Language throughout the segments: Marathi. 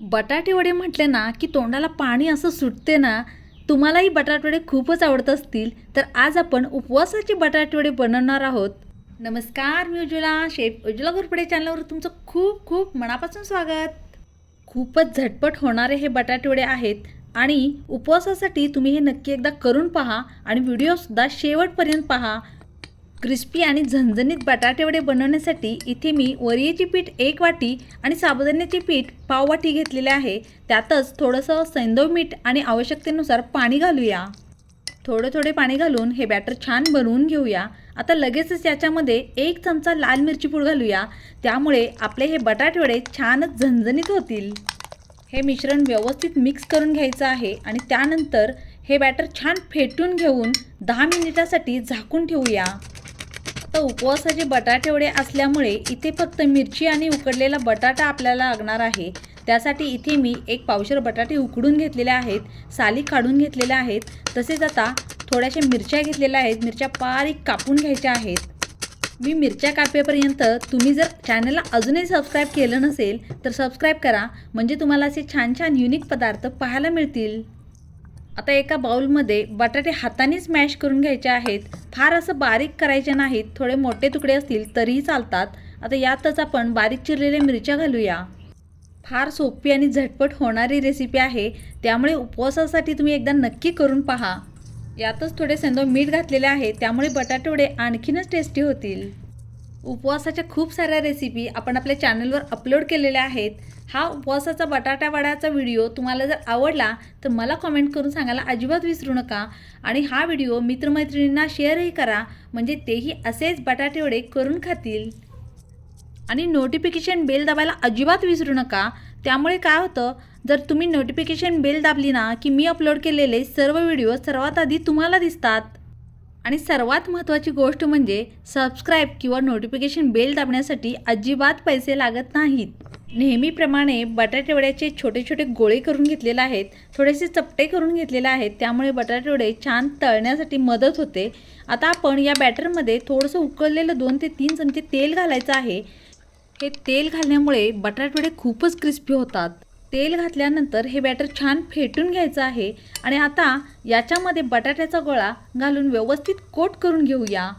बटाटेवडे म्हटले ना की तोंडाला पाणी असं सुटते ना तुम्हालाही बटाटेवडे खूपच आवडत असतील तर आज आपण उपवासाचे बटाटेवडे बनवणार आहोत. नमस्कार मी उज्ज्वला शेफ उज्ज्वला घोरपडे चॅनलवर तुमचं खूप खूप मनापासून स्वागत. खूपच झटपट होणारे हे बटाटेवडे आहेत आणि उपवासासाठी तुम्ही हे नक्की एकदा करून पहा आणि व्हिडिओसुद्धा शेवटपर्यंत पहा. क्रिस्पी आणि झणझणीत बटाटेवडे बनवण्यासाठी इथे मी वरियेची पीठ एक वाटी आणि साबुदाण्याचे पीठ पाव वाटी घेतलेले आहे. त्यातच थोडंसं सैंदव मीठ आणि आवश्यकतेनुसार पाणी घालूया. थोडे थोडे पाणी घालून हे बॅटर छान बनवून घेऊया. आता लगेचच याच्यामध्ये एक चमचा लाल मिरची पूड घालूया. त्यामुळे आपले हे बटाटेवडे छानच झणझणीत होतील. हे मिश्रण व्यवस्थित मिक्स करून घ्यायचं आहे आणि त्यानंतर हे बॅटर छान फेटून घेऊन दहा मिनिटासाठी झाकून ठेवूया. तर उपवासाचे बटाटे वडे असल्यामुळे इथे फक्त मिरची आणि उकडलेला बटाटा आपल्याला लागणार आहे. त्यासाठी इथे मी एक पावशर बटाटे उकडून घेतलेले आहेत साली काढून घेतलेल्या आहेत. तसेच आता थोड्याशा मिरच्या घेतलेल्या आहेत मिरच्या बारीक कापून घ्यायच्या आहेत. मी मिरच्या कापेपर्यंत तुम्ही जर चॅनलला अजूनही सबस्क्राईब केलं नसेल तर सबस्क्राईब करा. म्हणजे तुम्हाला असे छान छान युनिक पदार्थ पाहायला मिळतील. आता एका बाउलमध्ये बटाटे हातानेच मॅश करून घ्यायचे आहेत. फार असं बारीक करायचे नाहीत. थोडे मोठे तुकडे असतील तरीही चालतात. आता यातच आपण बारीक चिरलेल्या मिरच्या घालूया. फार सोपी आणि झटपट होणारी रेसिपी आहे. त्यामुळे उपवासासाठी तुम्ही एकदा नक्की करून पहा. यातच थोडे सेंदो मीठ घातलेले आहे. त्यामुळे बटाटे वडे आणखीनच टेस्टी होतील. उपवासाच्या खूप साऱ्या रेसिपी आपण आपल्या चॅनलवर अपलोड केलेल्या आहेत. हा उपवासाचा बटाटा वड्याचा व्हिडिओ तुम्हाला जर आवडला तर मला कमेंट करून सांगायला अजिबात विसरू नका. आणि हा व्हिडिओ मित्रमैत्रिणींना शेअरही करा म्हणजे तेही असेच बटाटेवडे करून खातील. आणि नोटिफिकेशन बेल दाबायला अजिबात विसरू नका. त्यामुळे काय होतं जर तुम्ही नोटिफिकेशन बेल दाबली ना की मी अपलोड केलेले सर्व व्हिडिओ सर्वात आधी तुम्हाला दिसतात. आणि सर्वात महत्त्वाची गोष्ट म्हणजे सबस्क्राईब किंवा नोटिफिकेशन बेल दाबण्यासाठी अजिबात पैसे लागत नाहीत. नेहमीप्रमाणे बटाटेवड्याचे छोटे छोटे गोळे करून घेतलेले आहेत थोडेसे चपटे करून घेतलेले आहेत त्यामुळे बटाटेवडे छान तळण्यासाठी मदत होते. आता आपण या बॅटरमध्ये थोडंसं उकळलेलं दोन ते तीन चमचे तेल घालायचं आहे. हे तेल घालण्यामुळे बटाटेवडे खूपच क्रिस्पी होतात. तेल घातल्यानंतर हे बॅटर छान फेटून घ्यायचं आहे आणि आता याच्यामध्ये बटाट्याचा गोळा घालून व्यवस्थित कोट करून घेऊया.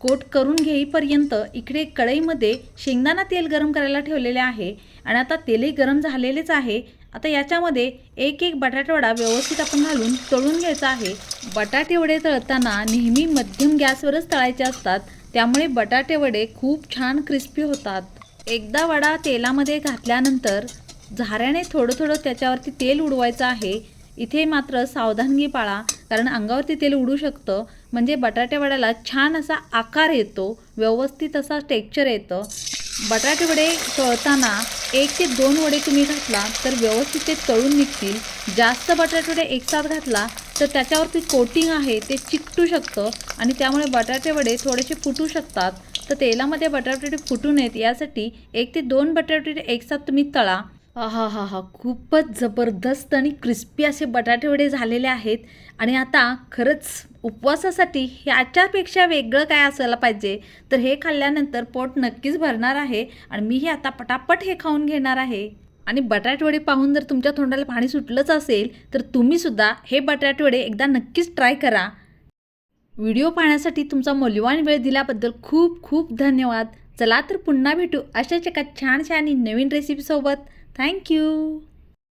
कोट करून घेईपर्यंत इकडे कढईमध्ये शेंगदाणा तेल गरम करायला ठेवलेले आहे आणि आता तेलही गरम झालेलेच आहे. आता याच्यामध्ये एक एक बटाटावडा व्यवस्थित आपण घालून तळून घ्यायचा आहे. बटाटेवडे तळताना नेहमी मध्यम गॅसवरच तळायचे असतात त्यामुळे बटाटेवडे खूप छान क्रिस्पी होतात. एकदा वडा तेलामध्ये घातल्यानंतर झाऱ्याने थोडं थोडं त्याच्यावरती तेल उडवायचं आहे. इथे मात्र सावधानगी पाळा कारण अंगावरती तेल उडू शकतं. म्हणजे बटाटे वड्याला छान असा आकार येतो व्यवस्थित असा टेक्चर येतं. बटाटे वडे तळताना एक ते दोन वडे तुम्ही घातला तर व्यवस्थित ते तळून निघतील. जास्त बटाटे वडे एकसाथ घातला तर त्याच्यावरती कोटिंग आहे ते चिकटू शकतं. आणि त्यामुळे बटाटे वडे थोडेसे फुटू शकतात. तर तेलामध्ये बटाटेवडे फुटू नयेत यासाठी एक ते दोन बटाटे एकसाथ तुम्ही तळा. हा हा हा खूपच जबरदस्त आणि क्रिस्पी असे बटाटेवडे झालेले आहेत. आणि आता खरंच उपवासासाठी ह्याच्यापेक्षा वेगळं काय असायला पाहिजे? तर हे खाल्ल्यानंतर पोट नक्कीच भरणार आहे आणि मीही आता पटापट हे खाऊन घेणार आहे. आणि बटाटवडे पाहून जर तुमच्या तोंडाला पाणी सुटलंच असेल तर तुम्हीसुद्धा हे बटाटवडे एकदा नक्कीच ट्राय करा. व्हिडिओ पाहण्यासाठी तुमचा मौल्यवान वेळ दिल्याबद्दल खूप खूप धन्यवाद. चला तर पुन्हा भेटू अशाच एका छान छान नवीन रेसिपीसोबत ಥ್ಯಾಂಕ್ ಯು